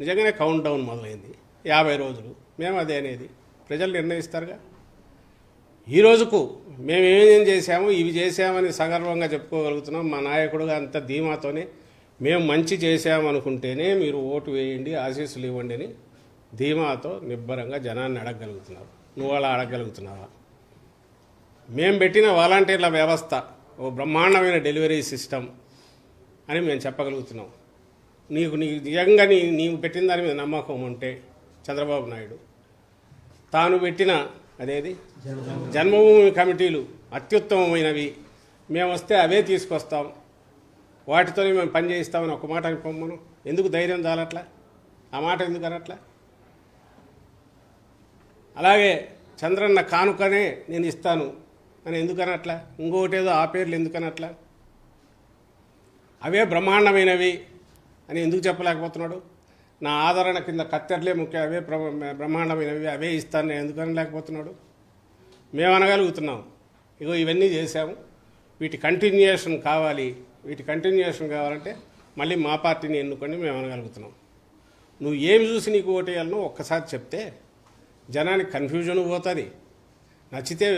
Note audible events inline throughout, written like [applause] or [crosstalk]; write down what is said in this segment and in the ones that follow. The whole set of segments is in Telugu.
నిజంగానే కౌంట్ డౌన్ మొదలైంది. యాభై రోజులు. మేము అదే అనేది. ప్రజలు నిర్ణయిస్తారుగా? ఈ రోజుకు మేము ఏమేం చేశాము ఇవి చేశామని సగర్వంగా చెప్పుకోగలుగుతున్నాం. మా నాయకుడుగా అంత ధీమాతోనే మేము మంచి చేశామనుకుంటేనే మీరు ఓటు వేయండి ఆశీస్సులు ఇవ్వండి అని ధీమాతో నిబ్బరంగా జనాన్ని అడగగలుగుతున్నారు. నువ్వు అలా అడగగలుగుతున్నావా? మేము పెట్టిన వాలంటీర్ల వ్యవస్థ ఓ బ్రహ్మాండమైన డెలివరీ సిస్టమ్ అని మేము చెప్పగలుగుతున్నాం. నీకు నీ నిజంగా నీ నీవు పెట్టిన దాని మీద నమ్మకం ఉంటే చంద్రబాబు నాయుడు తాను పెట్టిన అదేది? జన్మభూమి కమిటీలు అత్యుత్తమమైనవి. మేము వస్తే అవే తీసుకొస్తాం. వాటితోనే మేము పని చేయిస్తామని ఒక మాట అని పొమ్మను. ఎందుకు ధైర్యం చాలట్లా? ఆ మాట ఎందుకు అనట్లా? అలాగే చంద్రన్న కానుకనే నేను ఇస్తాను. అని ఎందుకనట్లా ఇంకొకటేదో ఆ పేర్లు ఎందుకనట్లా అవే బ్రహ్మాండమైనవి. అని ఎందుకు చెప్పలేకపోతున్నాడు? నా ఆదరణ కింద కత్తెరలే ముఖ్య అవే బ్రహ్మాండమైనవి అవే ఇస్తాను నేను ఎందుకని లేకపోతున్నాడు మేము అనగలుగుతున్నాం. ఇగో ఇవన్నీ చేశాము. వీటి కంటిన్యూయేషన్ కావాలి. వీటి కంటిన్యూయేషన్ కావాలంటే మళ్ళీ మా పార్టీని ఎన్నుకొని మేము అనగలుగుతున్నాం. నువ్వు ఏమి చూసి నీకు ఓటేయాలనో ఒక్కసారి చెప్తే జనానికి కన్ఫ్యూజన్ పోతుంది. నచ్చితే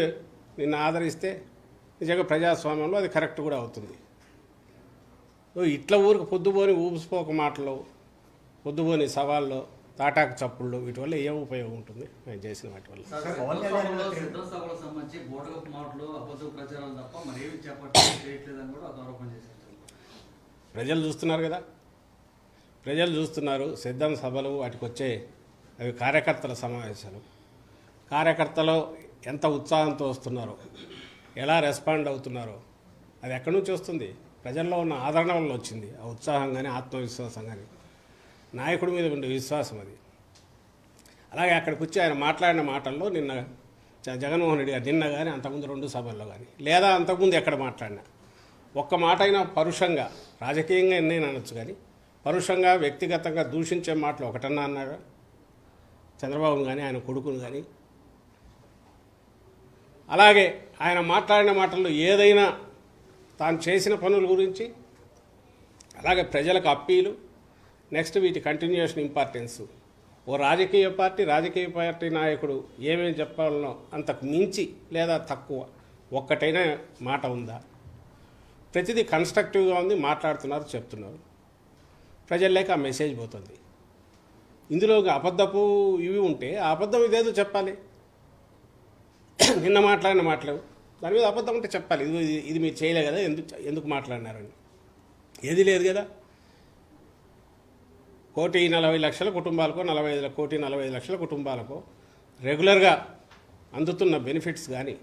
నిన్ను ఆదరిస్తే నిజంగా ప్రజాస్వామ్యంలో అది కరెక్ట్ కూడా అవుతుంది. ఇట్లా ఊరికి పొద్దుపోని ఊపిసిపోక మాటలు పొద్దుపోని సవాళ్ళు తాటాకు చప్పుళ్ళు వీటి వల్ల ఏం ఉపయోగం ఉంటుంది? మేము చేసిన వాటి వల్ల. ప్రజలు చూస్తున్నారు కదా? ప్రజలు చూస్తున్నారు సిద్ధం సభలు వాటికి వచ్చే అవి కార్యకర్తల సమావేశాలు. కార్యకర్తలు ఎంత ఉత్సాహంతో వస్తున్నారో ఎలా రెస్పాండ్ అవుతున్నారో అది ఎక్కడి నుంచి వస్తుంది? ప్రజల్లో ఉన్న ఆదరణ వల్ల వచ్చింది. ఆ ఉత్సాహం కానీ ఆత్మవిశ్వాసం కానీ నాయకుడి మీద ఉండే విశ్వాసం అది. అలాగే అక్కడికి వచ్చి ఆయన మాట్లాడిన మాటల్లో నిన్న జ- జగన్మోహన్ రెడ్డి గారు నిన్న కానీ అంతకుముందు రెండు సభల్లో కానీ లేదా అంతకుముందు ఎక్కడ మాట్లాడినా ఒక్క మాట అయినా పరుషంగా రాజకీయంగా ఎన్నైనా అనొచ్చు కానీ పరుషంగా వ్యక్తిగతంగా దూషించే మాటలు ఒకటన్నా అన్నారా? చంద్రబాబు కానీ ఆయన కొడుకును కానీ అలాగే ఆయన మాట్లాడిన మాటల్లో ఏదైనా తాను చేసిన పనుల గురించి అలాగే ప్రజలకు అప్పీలు నెక్స్ట్ వీటి కంటిన్యూషన్ ఇంపార్టెన్స్. ఓ రాజకీయ పార్టీ రాజకీయ పార్టీ నాయకుడు ఏమేమి చెప్పాలనో అంతకు మించి లేదా తక్కువ ఒక్కటైనా మాట ఉందా? ప్రతిదీ కన్స్ట్రక్టివ్గా ఉంది మాట్లాడుతున్నారు చెప్తున్నారు. ప్రజల్లోకి ఆ మెసేజ్ పోతుంది. ఇందులో అబద్ధపు ఇవి ఉంటే ఆ అబద్ధం ఇదేదో చెప్పాలి. [clears throat] నిన్న మాట్లాడిన మాటలు. దాని మీద అబద్ధం ఉంటే చెప్పాలి. ఇది ఇది- మీరు చేయలే కదా ఎందుకు ఎందుకు మాట్లాడినారని. ఏది లేదు కదా. కోటి నలభై లక్షల కుటుంబాలకు నలభై ఐదు కోటి నలభై ఐదు లక్షల కుటుంబాలకు రెగ్యులర్గా అందుతున్న బెనిఫిట్స్ కానీ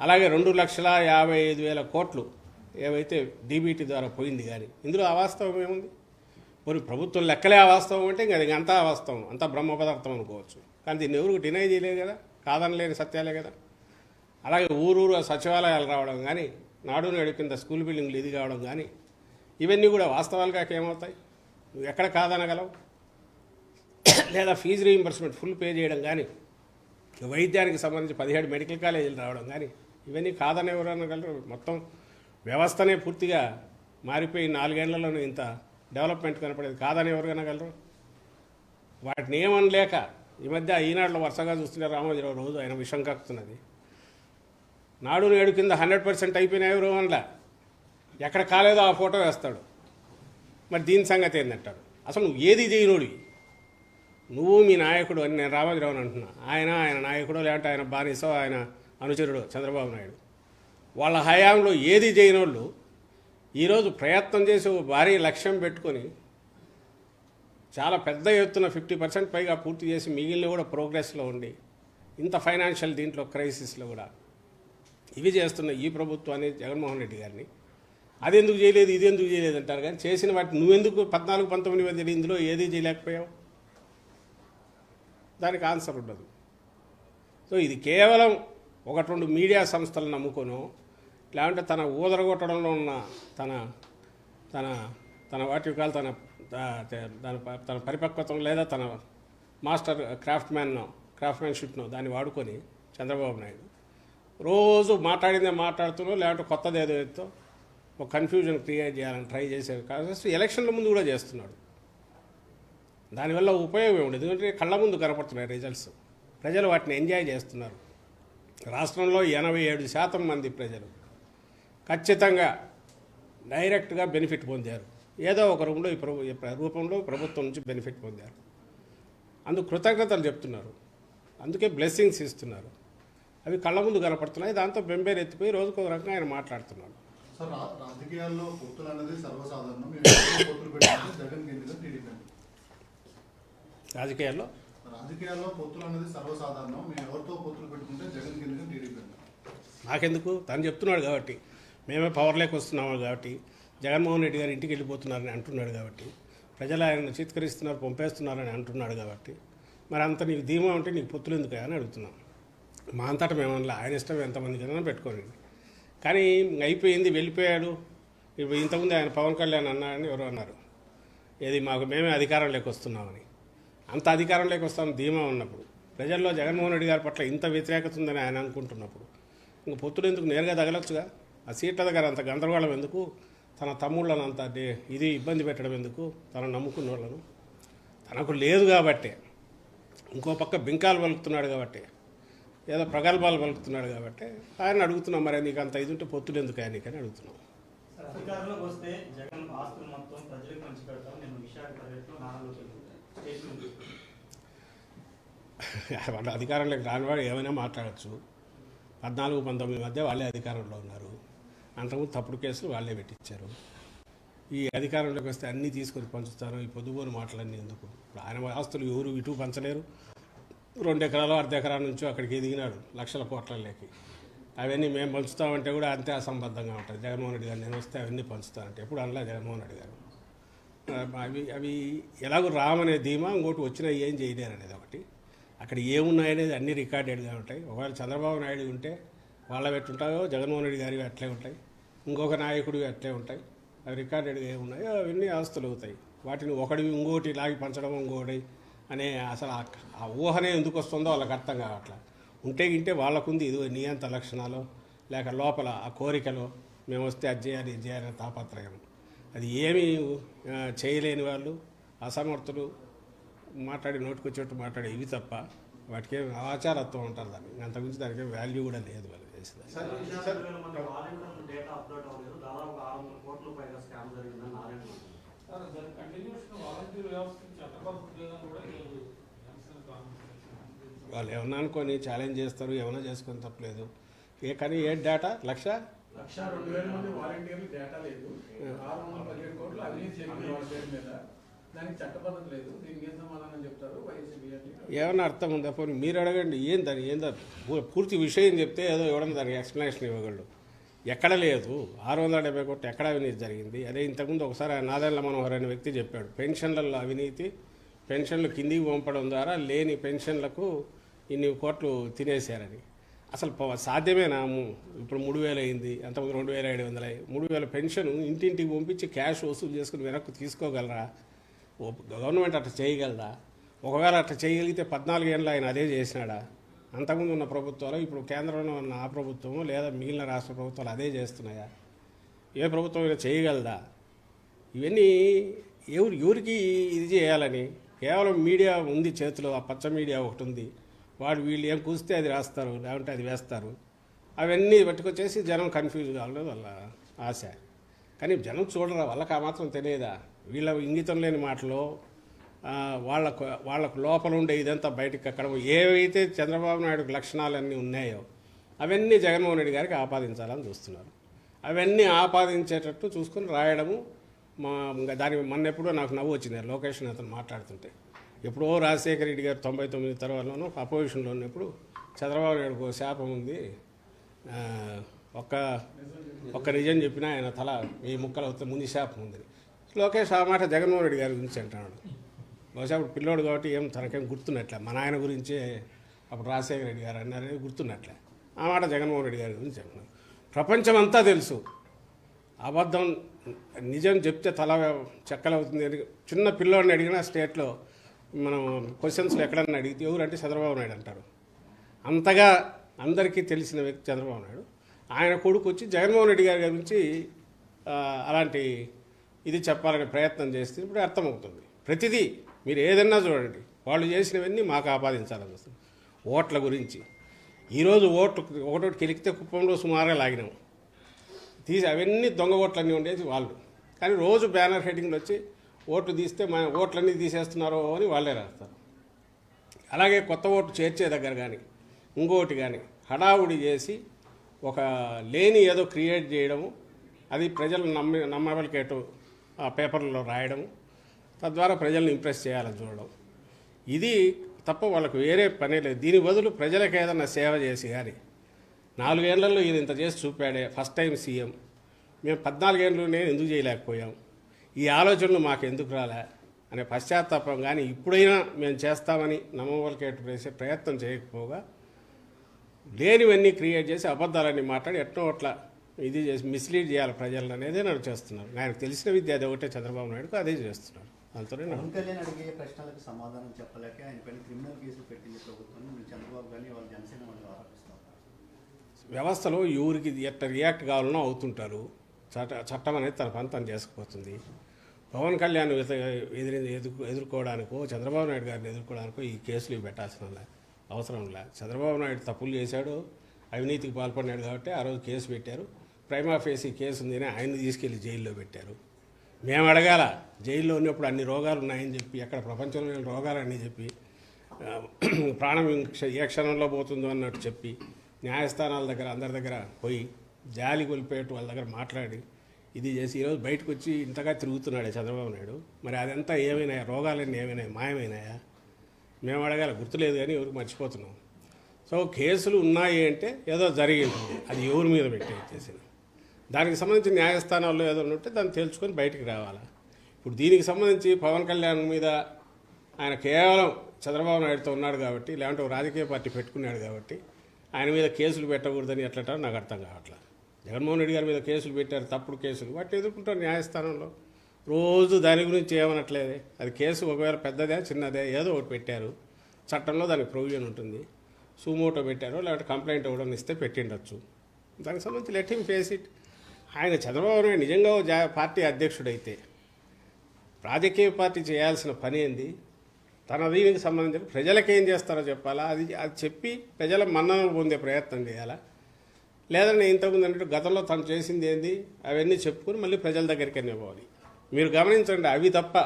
అలాగే రెండు లక్షల యాభై ఐదు వేల కోట్లు ఏవైతే డీబీటీ ద్వారా పోయింది కానీ ఇందులో అవాస్తవం ఏముంది? మరి ప్రభుత్వం లెక్కలే అవాస్తవం అంటే ఇంకా అది అంతా అవాస్తవం అంతా బ్రహ్మ పదార్థం అనుకోవచ్చు. కానీ దీన్ని ఎవరు డినై చేయలేదు కదా కాదనలేని సత్యాలే కదా. అలాగే ఊరూరు సచివాలయాలు రావడం కానీ నాడు నేడు కింద స్కూల్ బిల్డింగ్లు ఇది కావడం కానీ ఇవన్నీ కూడా వాస్తవాలుగా ఏమవుతాయి? నువ్వు ఎక్కడ కాదనగలవు? లేదా ఫీజు రీయింబర్స్మెంట్ ఫుల్ పే చేయడం కానీ వైద్యానికి సంబంధించి పదిహేడు మెడికల్ కాలేజీలు రావడం కానీ ఇవన్నీ కాదని ఎవరనగలరు మొత్తం వ్యవస్థనే పూర్తిగా మారిపోయి నాలుగేళ్ళలోనే ఇంత డెవలప్మెంట్ కనపడేది కాదని ఎవరు కనగలరు వాటిని ఏమనలేక ఈ మధ్య ఈనాడులో వరుసగా చూస్తుంటే రామోజీరావు రోజు ఆయన విషం కక్కుతున్నది. నాడు నేడు కింద హండ్రెడ్ పర్సెంట్ అయిపోయినాయి ఎవరు అనలా. ఎక్కడ కాలేదో ఆ ఫోటో వేస్తాడు. మరి దీని సంగతి ఏందంటాడు అసలు నువ్వు ఏది చేయనోడివి? నువ్వు మీ నాయకుడు అని నేను రామోజీరావు అని అంటున్నా. ఆయన ఆయన నాయకుడు లేదంటే ఆయన బానిసో ఆయన అనుచరుడు చంద్రబాబు నాయుడు. వాళ్ళ హయాంలో ఏది చేయనోళ్ళు ఈరోజు ప్రయత్నం చేసి ఓ భారీ లక్ష్యం పెట్టుకొని చాలా పెద్ద ఎత్తున ఫిఫ్టీ పర్సెంట్ పైగా పూర్తి చేసి మిగిలిన కూడా ప్రోగ్రెస్లో ఉండి ఇంత ఫైనాన్షియల్ దీంట్లో క్రైసిస్లో కూడా ఇవి చేస్తున్న ఈ ప్రభుత్వాన్ని జగన్మోహన్ రెడ్డి గారిని. అది ఎందుకు చేయలేదు ఇది ఎందుకు చేయలేదు అంటారు కానీ చేసిన వాటి నువ్వెందుకు పద్నాలుగు పంతొమ్మిది వందల ఇందులో ఏది చేయలేకపోయావు? దానికి ఆన్సర్ ఉండదు. సో ఇది కేవలం ఒకటి రెండు మీడియా సంస్థలను నమ్ముకొను లేకుంటే తన ఊదరగొట్టడంలో ఉన్న తన తన తన వాటి కాదు తన తన తన పరిపక్వతను లేదా తన మాస్టర్ క్రాఫ్ట్ మ్యాన్ క్రాఫ్ట్ మ్యాన్షిప్ను దాన్ని వాడుకొని చంద్రబాబు నాయుడు రోజు మాట్లాడిందే మాట్లాడుతున్నావు లేదంటే కొత్తది ఏదో ఎత్తో ఒక కన్ఫ్యూజన్ క్రియేట్ చేయాలని ట్రై చేశారు కాదు. ఎలక్షన్ల ముందు కూడా చేస్తున్నాడు. దానివల్ల ఉపయోగం ఏముంది? ఎందుకంటే కళ్ళ ముందు కనపడుతున్నాయి రిజల్ట్స్ ప్రజలు వాటిని ఎంజాయ్ చేస్తున్నారు. రాష్ట్రంలో ఎనభై ఏడు శాతం మంది ప్రజలు ఖచ్చితంగా డైరెక్ట్గా బెనిఫిట్ పొందారు. ఏదో ఒక రూపంలో ఈ ప్రభు రూపంలో ప్రభుత్వం నుంచి బెనిఫిట్ పొందారు. అందుకు కృతజ్ఞతలు చెప్తున్నారు. అందుకే బ్లెస్సింగ్స్ ఇస్తున్నారు. అవి కళ్ళ ముందు కనపడుతున్నాయి. దాంతో బెంబేరు ఎత్తిపోయి రోజుకు ఒక రకంగా ఆయన మాట్లాడుతున్నాడు. రాజకీయాల్లో పొత్తులు అనేది సర్వసాధారణం. మీరు ఎవరితో పొత్తులు పెట్టుకుంటే జగన్ ఎందుకు టీడీపీ రాజకీయాల్లో? రాజకీయాల్లో పొత్తులు అనేది సర్వసాధారణం. మేము ఎవరితో పొత్తులు పెట్టుకుంటే జగన్ ఎందుకు టీడీపీ నాకెందుకు? తను చెప్తున్నాడు కాబట్టి. మేమే పవర్లోకి వస్తున్నాము కాబట్టి. జగన్మోహన్ రెడ్డి గారు ఇంటికి వెళ్ళిపోతున్నారని అంటున్నాడు కాబట్టి. ప్రజలు ఆయన చిత్కరిస్తున్నారు పంపేస్తున్నారని అంటున్నాడు కాబట్టి. మరి అంత నీకు ధీమా ఉంటే నీకు పొత్తులు ఎందుకు అని అడుగుతున్నాం. మా అంతటా మేమన్నా ఆయన ఇష్టం ఎంతమంది కన్నా పెట్టుకోండి కానీ అయిపోయింది వెళ్ళిపోయాడు. ఇప్పుడు ఇంతకుముందు ఆయన పవన్ కళ్యాణ్ అన్నాడని ఎవరు అన్నారు. ఏది మాకు మేమే అధికారంలోకి వస్తున్నామని. అంత అధికారంలోకి వస్తామని ధీమా ఉన్నప్పుడు ప్రజల్లో జగన్మోహన్ రెడ్డి గారి పట్ల ఇంత వ్యతిరేకత ఉందని ఆయన అనుకుంటున్నప్పుడు ఇంక పొత్తుడు ఎందుకు నేరుగా తగలొచ్చుగా? ఆ సీట్ల దగ్గర అంత గందరగోళం ఎందుకు? తన తమ్ముళ్ళను అంత ఇది ఇబ్బంది పెట్టడం ఎందుకు? తను నమ్ముకున్న వాళ్ళను తనకు లేదు కాబట్టే. ఇంకో పక్క బింకాలు వలుకుతున్నాడు కాబట్టి. ఏదో ప్రగల్భాలు పలుకుతున్నాడు కాబట్టి ఆయన అడుగుతున్నాం మరి నీకు అంత ఇది ఉంటే పొత్తులు ఎందుకు ఆయన నీకని అడుగుతున్నాం. అధికారంలోకి వస్తే జగన్ ఆస్తులు మొత్తం ప్రజలకు పంచి పెడతాం నేను విశాఖ పర్యటనలో నాన్నలోకి స్టేట్మెంట్ [laughs] వాళ్ళు అధికారంలోకి రానివాడు ఏమైనా మాట్లాడచ్చు. పద్నాలుగు పంతొమ్మిది మధ్య వాళ్ళే అధికారంలో ఉన్నారు. అంతకుముందు తప్పుడు కేసులు వాళ్ళే పెట్టించారు. ఈ అధికారంలోకి వస్తే అన్నీ తీసుకొని పంచుతారు. ఈ పొద్దుగోని మాటలన్నీ ఎందుకు? ఆయన ఆస్తులు ఎవరు ఇటు పంచలేరు. రెండు ఎకరాలు అర్ధ ఎకరా నుంచి అక్కడికి ఎదిగినాడు లక్షల కోట్లలోకి. అవన్నీ మేము పంచుతామంటే కూడా అంతే అసంబద్ధంగా ఉంటుంది. జగన్మోహన్ రెడ్డి గారు నేను వస్తే అవన్నీ పంచుతానంటే ఎప్పుడు అనలే జగన్మోహన్ రెడ్డి గారు. అవి అవి ఎలాగో రామనే ధీమా ఇంకోటి వచ్చినా ఏం చేయలేరు అనేది ఒకటి. అక్కడ ఏమున్నాయనేది అన్నీ రికార్డెడ్గా ఉంటాయి. ఒకవేళ చంద్రబాబు నాయుడు ఉంటే వాళ్ళ పెట్టుంటాయో జగన్మోహన్ రెడ్డి గారివి అట్లే ఉంటాయి. ఇంకొక నాయకుడివి అట్లే ఉంటాయి. అవి రికార్డెడ్గా ఏమున్నాయో అవన్నీ ఆస్తులు అవుతాయి వాటిని ఒకటివి ఇంకోటి లాగి పంచడం ఇంకోటి అనే అసలు ఆ- ఆ ఊహనే ఎందుకు వస్తుందో వాళ్ళకి అర్థం కావట్లా. ఉంటే గింటే వాళ్ళకుంది ఇది నియంత లక్షణాలు లేక లోపల ఆ కోరికలు మేము వస్తే అది చేయాలి ఇది చేయాలి తాపత్రయం. అది ఏమీ చేయలేని వాళ్ళు అసమర్థులు మాట్లాడి నోటికొచ్చేట్టు మాట్లాడే ఇవి తప్ప వాటికి ఏం ఆచారత్వం ఉంటారు దాన్ని. అంతకుమించి దానికి వాల్యూ కూడా లేదు వాళ్ళు సార్ యాభై వేల మంది వాలంటీర్లు డేటా అప్లోడ్ అవ్వలేదు దాదాపు ఆరు వందల కోట్ల పైగా స్కామ్ జరిగిందని నారాయణ అంటున్నారు. సార్ దాని కంటిన్యూషన్ వాలంటీర్ వ్యవస్థ చట్టబద్ధంగా కూడా ఈరోజు జనసేన కాంగ్రెస్ వాళ్ళు ఏమన్నా అనుకొని ఛాలెంజ్ చేస్తారు ఏమైనా చేసుకొని తప్పలేదు. ఏ కానీ ఏ డేటా లక్ష? లక్ష రెండు వేల మంది వాలంటీర్లు డేటా లేదు. ఆరు వందల పదిహేడు కోట్లు అవినీతి జరిగింది వాళ్ళ పేరు మీద దానికి చట్టబద్ధత లేదు. దీనికి ఏం సమాధానం చెప్తారు? వైసీపీ అని ఏమన్నా అర్థం ఉందా? పోనీ మీరు అడగండి. ఏం దాని ఏందా పూర్తి విషయం చెప్తే ఏదో ఇవ్వడం దానికి ఎక్స్ప్లెనేషన్ ఇవ్వగలడు. ఎక్కడ లేదు. ఆరు వందల డెబ్బై కోట్లు ఎక్కడ అవినీతి జరిగింది? అదే ఇంతకుముందు ఒకసారి నాదెండ్ల మనోహర్ అనే వ్యక్తి చెప్పాడు. పెన్షన్లలో అవినీతి పెన్షన్లు కిందికి పంపడం ద్వారా లేని పెన్షన్లకు ఇన్ని కోట్లు తినేశారని అసలు సాధ్యమేనా ఇప్పుడు మూడు వేలు అయింది అంతకుముందు రెండు వేల ఏడు వందలు అయ్యి మూడు వేల పెన్షన్ ఇంటింటికి పంపించి క్యాష్ వసూలు చేసుకుని వెనక్కి తీసుకోగలరా? ఓ- గవర్నమెంట్ అట్లా చేయగలదా? ఒకవేళ అట్లా చేయగలిగితే పద్నాలుగు ఏళ్ళు ఆయన అదే చేసినాడా? అంతకుముందు ఉన్న ప్రభుత్వాలు ఇప్పుడు కేంద్రంలో ఉన్న ఆ ప్రభుత్వము లేదా మిగిలిన రాష్ట్ర ప్రభుత్వాలు అదే చేస్తున్నాయా? ఏ ప్రభుత్వం అయినా చేయగలదా? ఇవన్నీ ఎవరు ఎవరికి ఇది చేయాలని? కేవలం మీడియా ఉంది చేతిలో ఆ పచ్చ మీడియా ఒకటి ఉంది. వాడు వీళ్ళు ఏం కూస్తే అది రాస్తారు లేకుంటే అది వేస్తారు. అవన్నీ పట్టుకొచ్చేసి జనం కన్ఫ్యూజ్ కావాలి వాళ్ళ ఆశ. కానీ జనం చూడరా వాళ్ళకి ఆ మాత్రం తెలియదా? వీళ్ళ ఇంగితం లేని మాటలో వాళ్ళకు వాళ్ళకు లోపల ఉండే ఇదంతా బయటకు అక్కడ ఏవైతే చంద్రబాబు నాయుడుకు లక్షణాలన్నీ ఉన్నాయో అవన్నీ జగన్మోహన్ రెడ్డి గారికి ఆపాదించాలని చూస్తున్నారు. అవన్నీ ఆపాదించేటట్టు చూసుకొని రాయడము మా దాని మొన్న ఎప్పుడో నాకు నవ్వు వచ్చింది లొకేషన్ అతను మాట్లాడుతుంటే. ఎప్పుడో రాజశేఖర రెడ్డి గారు తొంభై తొమ్మిది తర్వాతలోనూ అపోజిషన్లో ఉన్నప్పుడు చంద్రబాబు నాయుడుకు శాపం ఉంది. ఒక్క ఒక్క నిజం చెప్పినా ఆయన తల ఈ ముక్కలు అవుతే ముందు శాపం ఉంది. లోకేష్ ఆ మాట జగన్మోహన్ రెడ్డి గారి గురించి అంటున్నాడు. బహుశా అప్పుడు పిల్లోడు కాబట్టి ఏం తనకేం గుర్తున్నట్లే. మన ఆయన గురించే అప్పుడు రాజశేఖర రెడ్డి గారు అన్నారని గుర్తున్నట్లే. ఆ మాట జగన్మోహన్ రెడ్డి గారి గురించి అంటున్నాడు. ప్రపంచం అంతా తెలుసు. అబద్ధం నిజం చెప్తే తల చెక్కలవుతుంది అని చిన్న పిల్లోడిని అడిగినా స్టేట్లో మనం క్వశ్చన్స్లో ఎక్కడన్నా అడిగితే ఎవరంటే చంద్రబాబు నాయుడు అంటారు. అంతగా అందరికీ తెలిసిన వ్యక్తి చంద్రబాబు నాయుడు. ఆయన కొడుకు వచ్చి జగన్మోహన్ రెడ్డి గారి గురించి అలాంటి ఇది చెప్పాలనే ప్రయత్నం చేస్తే ఇప్పుడు అర్థమవుతుంది. ప్రతిదీ మీరు ఏదన్నా చూడండి. వాళ్ళు చేసినవన్నీ మాకు ఆపాదించాలని వస్తుంది. ఓట్ల గురించి. ఈరోజు ఓట్లు ఒకటోటి కెలికితే కుప్పంలో సుమారుగా లాగినాం. తీసి అవన్నీ దొంగ ఓట్లన్నీ ఉండేది వాళ్ళు. కానీ రోజు బ్యానర్ హెడ్డింగ్లు వచ్చి ఓట్లు తీస్తే మన ఓట్లన్నీ తీసేస్తున్నారో అని వాళ్ళే రాస్తారు. అలాగే కొత్త ఓట్లు చేర్చే దగ్గర కానీ ఇంకోటి కానీ హడావుడి చేసి ఒక లేని ఏదో క్రియేట్ చేయడము అది ప్రజలు నమ్మి నమ్మవలికేటు ఆ పేపర్లలో రాయడము తద్వారా ప్రజల్ని ఇంప్రెస్ చేయాలని చూడడం. ఇది తప్ప వాళ్ళకు వేరే పనే లేదు. దీని బదులు ప్రజలకు ఏదైనా సేవ చేసి కానీ నాలుగేళ్ళలో ఈయన ఇంత చేసి చూపాడే ఫస్ట్ టైం సీఎం. మేము పద్నాలుగేళ్ళు నేను ఎందుకు చేయలేకపోయాం? ఈ ఆలోచనలు మాకు ఎందుకు రాలే? అనే పశ్చాత్తాపం కానీ ఇప్పుడైనా మేము చేస్తామని నమ్మవలకేటు వేసే ప్రయత్నం చేయకపోగా లేనివన్నీ క్రియేట్ చేసి అబద్ధాలన్నీ మాట్లాడి ఎట్నో అట్లా ఇది చేసి మిస్లీడ్ చేయాలి ప్రజలను అనేది నన్ను చేస్తున్నారు. ఆయనకు తెలిసిన విద్య అది ఒకటే చంద్రబాబు నాయుడుకు అదే చేస్తున్నారు. నన్ను పవన్ కళ్యాణ్ అడిగే ప్రశ్నలకు సమాధానం చెప్పలేక ఆయన పైన క్రిమినల్ కేసులు పెట్టింది ప్రభుత్వం. చంద్రబాబు వాళ్ళ జనసేన వాళ్ళు వ్యవస్థలో ఎవరికి ఎట్ట రియాక్ట్ కావాలనో అవుతుంటారు. చట్ట చట్టం అనేది తన పని తను చేసుకుపోతుంది. పవన్ కళ్యాణ్ ఎదు- ఎదిరి ఎదుర్కోవడానికో చంద్రబాబు నాయుడు గారిని ఎదుర్కోవడానికో ఈ కేసులు ఇవి పెట్టాల్సిన అవసరం లే. చంద్రబాబు నాయుడు తప్పులు చేశాడు అవినీతికి పాల్పడినాడు కాబట్టి ఆ రోజు కేసు పెట్టారు. ప్రైమాఫేసి కేసు ఉందని ఆయన్ని తీసుకెళ్ళి జైల్లో పెట్టారు. మేము అడగాల జైల్లో ఉన్నప్పుడు అన్ని రోగాలు ఉన్నాయని చెప్పి ఎక్కడ ప్రపంచంలో రోగాలని చెప్పి [clears throat] ప్రాణం ఏ క్షణంలో పోతుందో అన్నట్టు చెప్పి న్యాయస్థానాల దగ్గర అందరి దగ్గర పోయి జాలి కొలిపేట్టు వాళ్ళ దగ్గర మాట్లాడి ఇది చేసి ఈరోజు బయటకు వచ్చి ఇంతగా తిరుగుతున్నాడే చంద్రబాబు నాయుడు. మరి అదంతా ఏమైనాయా? రోగాలన్నీ ఏమైనాయా? మాయమైనాయా? మేము అడగాలి. గుర్తులేదు కానీ ఎవరికి మర్చిపోతున్నాం. సో కేసులు ఉన్నాయి అంటే ఏదో జరిగింది. అది ఎవరి మీద పెట్టేసేది దానికి సంబంధించి న్యాయస్థానాల్లో ఏదో ఉంటే దాన్ని తెలుసుకొని బయటికి రావాలి? ఇప్పుడు దీనికి సంబంధించి పవన్ కళ్యాణ్ మీద ఆయన కేవలం చంద్రబాబు నాయుడుతో ఉన్నాడు కాబట్టి లేదంటే ఒక రాజకీయ పార్టీ పెట్టుకున్నాడు కాబట్టి ఆయన మీద కేసులు పెట్టకూడదని ఎట్లంటారో నాకు అర్థం కావట్లేదు. జగన్మోహన్ రెడ్డి గారి మీద కేసులు పెట్టారు తప్పుడు కేసులు. వాటిని ఎదుర్కొంటారు న్యాయస్థానంలో. రోజు దాని గురించి ఏమనట్లేదే. అది కేసు ఒకవేళ పెద్దదే చిన్నదే ఏదో ఒకటి పెట్టారు. చట్టంలో దానికి ప్రొవిజన్ ఉంటుంది. సుమోటో పెట్టారో లేకపోతే కంప్లైంట్ ఇవ్వడం ఇస్తే పెట్టిండొచ్చు. దానికి సంబంధించి లెట్ హిమ్ ఫేస్ ఇట్. ఆయన చంద్రబాబు నాయుడు నిజంగా జా పార్టీ అధ్యక్షుడైతే రాజకీయ పార్టీ చేయాల్సిన పని ఏంది? తన దీనికి సంబంధించిన ప్రజలకేం ఏం చేస్తారో చెప్పాలా? అది అది చెప్పి ప్రజల మన్ననలు పొందే ప్రయత్నం చేయాలా? లేదంటే ఇంతకుముందు అన్నట్టు గతంలో తను చేసింది ఏంది? అవన్నీ చెప్పుకొని మళ్ళీ ప్రజల దగ్గరికి పోవాలి. మీరు గమనించండి అవి తప్ప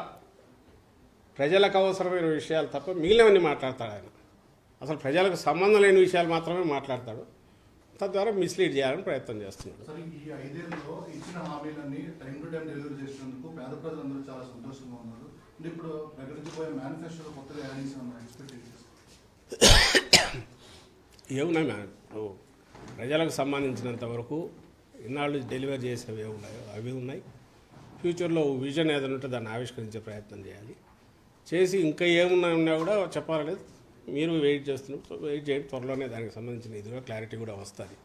ప్రజలకు అవసరమైన విషయాలు తప్ప మిగిలినవన్నీ మాట్లాడతాడు ఆయన. అసలు ప్రజలకు సంబంధం లేని విషయాలు మాత్రమే మాట్లాడతాడు. తద్వారా మిస్లీడ్ చేయాలని ప్రయత్నం చేస్తున్నాడు. ఏమున్నాయి ఇప్పుడు ప్రజలకు సంబంధించినంత వరకు ఇన్నాళ్ళు డెలివరీ చేసేవి ఏ ఉన్నాయో అవి ఉన్నాయి. ఫ్యూచర్లో విజన్ ఏదైనా ఉంటే దాన్ని ఆవిష్కరించే ప్రయత్నం చేయాలి. చేసి ఇంకా ఏమున్నా ఉన్నా కూడా చెప్పాలనేది మీరు వెయిట్ చేస్తున్నారు వెయిట్ చేయండి. త్వరలోనే దానికి సంబంధించిన ఇది క్లారిటీ కూడా వస్తుంది.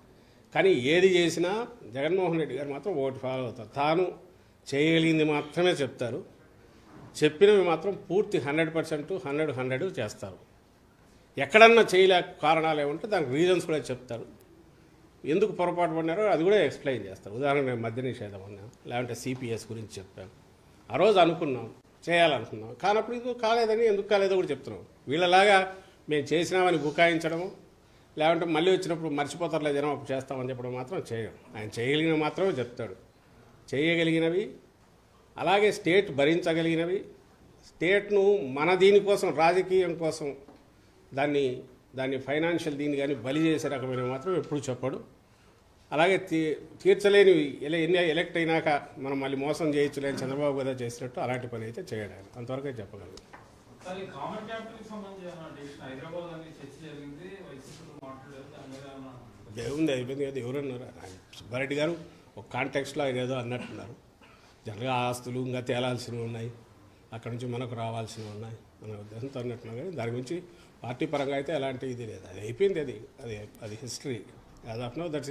కానీ ఏది చేసినా జగన్మోహన్ రెడ్డి గారు మాత్రం ఓటు ఫాలో అవుతారు. తాను చేయగలిగింది మాత్రమే చెప్తారు. చెప్పినవి మాత్రం పూర్తి హండ్రెడ్ పర్సెంట్ హండ్రెడ్ హండ్రెడ్ చేస్తారు. ఎక్కడన్నా చేయలేక కారణాలు ఏమంటే దానికి రీజన్స్ కూడా చెప్తారు. ఎందుకు పొరపాటు పడినారో అది కూడా ఎక్స్ప్లెయిన్ చేస్తారు ఉదాహరణ మద్య నిషేధం అన్నాం లేదంటే సిపిఎస్ గురించి చెప్పాం ఆ రోజు అనుకున్నాం చేయాలనుకున్నాం. కానప్పుడు ఇది కాలేదని ఎందుకు కాలేదో కూడా చెప్తున్నాం. వీళ్ళలాగా మేము చేసినామని బుకాయించడము లేదంటే మళ్ళీ వచ్చినప్పుడు మర్చిపోతారులే జనం అప్పుడు చేస్తామని చెప్పడం మాత్రం చేయడం ఆయన చేయగలిగినవి మాత్రమే చెప్తాడు. చేయగలిగినవి అలాగే స్టేట్ భరించగలిగినవి. స్టేట్ను మన దీనికోసం రాజకీయం కోసం దాన్ని దాన్ని ఫైనాన్షియల్ దీన్ని కానీ బలి చేసే రకమైన మాత్రం ఎప్పుడు చెప్పడు. అలాగే తీ తీర్చలేనివి ఎల- ఎన్ని ఎలక్ట్ అయినాక మనం మళ్ళీ మోసం చేయొచ్చులేని చంద్రబాబు గారు చేసినట్టు అలాంటి పని అయితే చేయడానికి అంతవరకే చెప్పగలను. దేవుంది అయిపోయింది కదా ఎవరన్నారు సుబ్బారెడ్డి గారు ఒక కాంటెక్స్ట్లో ఆయన ఏదో అన్నట్టున్నారు. జనరల్గా ఆస్తులు ఇంకా తేలాల్సినవి ఉన్నాయి. అక్కడ నుంచి మనకు రావాల్సినవి ఉన్నాయి. అనే ఉద్దేశంతో అన్నట్టున్నారు. కానీ దాని గురించి పార్టీ పరంగా అయితే ఎలాంటి ఇది లేదు. అది అయిపోయింది అది. అది అది history. As of no that's